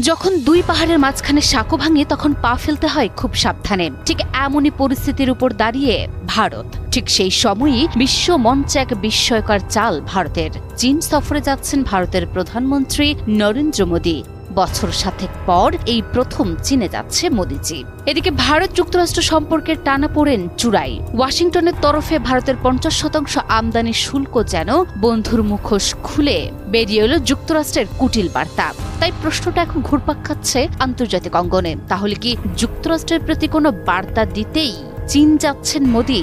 যখন দুই পাহাড়ের মাঝখানে সাঁকো ভাঙে, তখন পা ফেলতে হয় খুব সাবধানে। ঠিক এমনই পরিস্থিতির উপর দাঁড়িয়ে ভারত। ঠিক সেই সময়ই বিশ্ব মঞ্চে এক বিস্ময়কর চাল ভারতের। চীন সফরে যাচ্ছেন ভারতের প্রধানমন্ত্রী নরেন্দ্র মোদী। বছর সাতেক পর এই প্রথম চীনে যাচ্ছে মোদিজি। এদিকে ভারত যুক্তরাষ্ট্র সম্পর্কের টানা পড়েন চূড়াই। ওয়াশিংটনের তরফে ভারতের পঞ্চাশ শতাংশ আমদানি শুল্ক যেন বন্ধুর মুখোশ খুলে, বেরিয়ে এলো যুক্তরাষ্ট্রের কুটিল বার্তা। তাই প্রশ্নটা এখন ঘুরপাক খাচ্ছে আন্তর্জাতিক অঙ্গনে। তাহলে কি যুক্তরাষ্ট্রের প্রতি কোনো বার্তা দিতেই চীন যাচ্ছেন মোদী?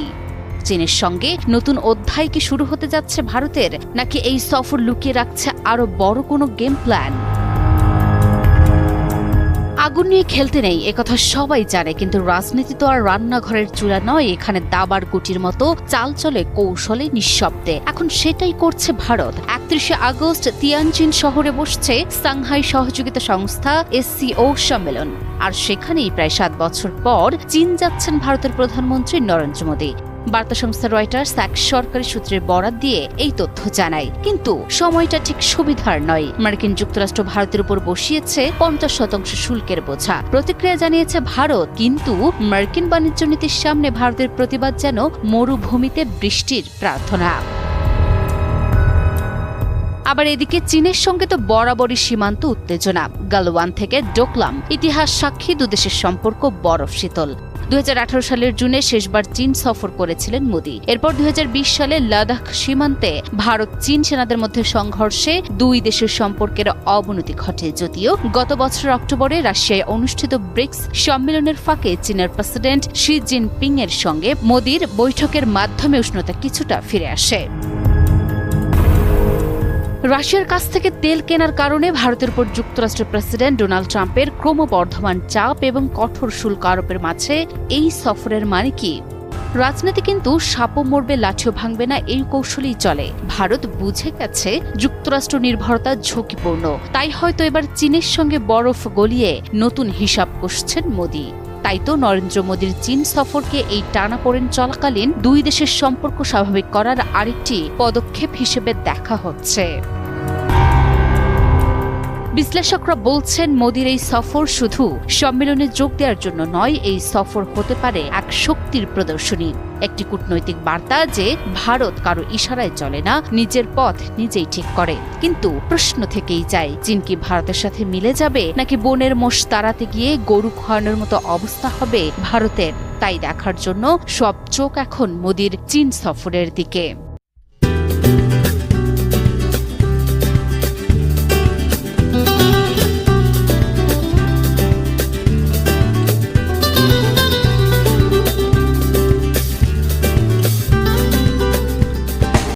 চীনের সঙ্গে নতুন অধ্যায় কি শুরু হতে যাচ্ছে ভারতের? নাকি এই সফর লুকিয়ে রাখছে আরও বড় কোনো গেম প্ল্যান? আগুন নিয়ে খেলতে নেই একথা সবাই জানে, কিন্তু রাজনীতি তো আর রান্নাঘরের চূড়া নয়, এখানে দাবার গুটির মতো চাল চলে কৌশলে নিঃশব্দে। এখন সেটাই করছে ভারত। একত্রিশে আগস্ট তিয়ানচিন শহরে বসছে সাংহাই সহযোগিতা সংস্থা এসসিও সম্মেলন। আর সেখানেই প্রায় সাত বছর পর চীন যাচ্ছেন ভারতের প্রধানমন্ত্রী নরেন্দ্র মোদী। বার্তা সংস্থা রয়টার্স এক সরকারি সূত্রের বরাত দিয়ে এই তথ্য জানায়। কিন্তু সময়টা ঠিক সুবিধার নয়। মার্কিন যুক্তরাষ্ট্র ভারতের উপর বসিয়েছে পঞ্চাশ শতাংশ শুল্কের বোঝা। প্রতিক্রিয়া জানিয়েছে ভারত, কিন্তু মার্কিন বাণিজ্য নীতির সামনে ভারতের প্রতিবাদ যেন মরুভূমিতে বৃষ্টির প্রার্থনা। আবার এদিকে চীনের সঙ্গে তো বরাবরই সীমান্ত উত্তেজনা। গালওয়ান থেকে ডোকলাম, ইতিহাস সাক্ষী দুদেশের সম্পর্ক বরফ শীতল। দু হাজার আঠারো সালের জুনে শেষবার চীন সফর করেছিলেন মোদী। এরপর দু হাজার বিশ সালে লাদাখ সীমান্তে ভারত চীন সেনাদের মধ্যে সংঘর্ষে দুই দেশের সম্পর্কের অবনতি ঘটে, যদিও গত বছর অক্টোবরে রাশিয়ায় অনুষ্ঠিত ব্রিক্স সম্মেলনের ফাঁকে চীনের প্রেসিডেন্ট শি জিনপিং এর সঙ্গে মোদীর বৈঠকের মাধ্যমে উষ্ণতা কিছুটা ফিরে আসে। রাশিয়ার কাছ থেকে তেল কেনার কারণে ভারতের উপর যুক্তরাষ্ট্রের প্রেসিডেন্ট ডোনাল্ড ট্রাম্পের ক্রমবর্ধমান চাপ এবং কঠোর শুল্ক আরোপের মাঝে এই সফরের মানে কি? রাজনীতি কিন্তু সাপও মরবে, লাঠিও ভাঙবে না, এই কৌশলেই চলে। ভারত বুঝে গেছে যুক্তরাষ্ট্র নির্ভরতা ঝুঁকিপূর্ণ। তাই হয়তো এবার চীনের সঙ্গে বরফ গলিয়ে নতুন হিসাব কষছেন মোদী। তাই তো নরেন্দ্র মোদীর চীন সফরকে এই টানাপোড়েন চলাকালীন দুই দেশের সম্পর্ক স্বাভাবিক করার আরেকটি পদক্ষেপ হিসেবে দেখা হচ্ছে। বিশ্লেষকরা বলছেন, মোদীর এই সফর শুধু সম্মেলনে যোগ দেওয়ার জন্য নয়, এই সফর হতে পারে এক শক্তির প্রদর্শনী। একটি কূটনৈতিক বার্তা যে ভারত কারও ইশারায় চলে না, নিজের পথ নিজেই ঠিক করে। কিন্তু প্রশ্ন থেকেই যায়, চীন কি ভারতের সাথে মিলে যাবে, নাকি বনের মোষ তাড়াতে গিয়ে গরু খাওয়ানোর মতো অবস্থা হবে ভারতের? তাই দেখার জন্য সব চোখ এখন মোদীর চীন সফরের দিকে।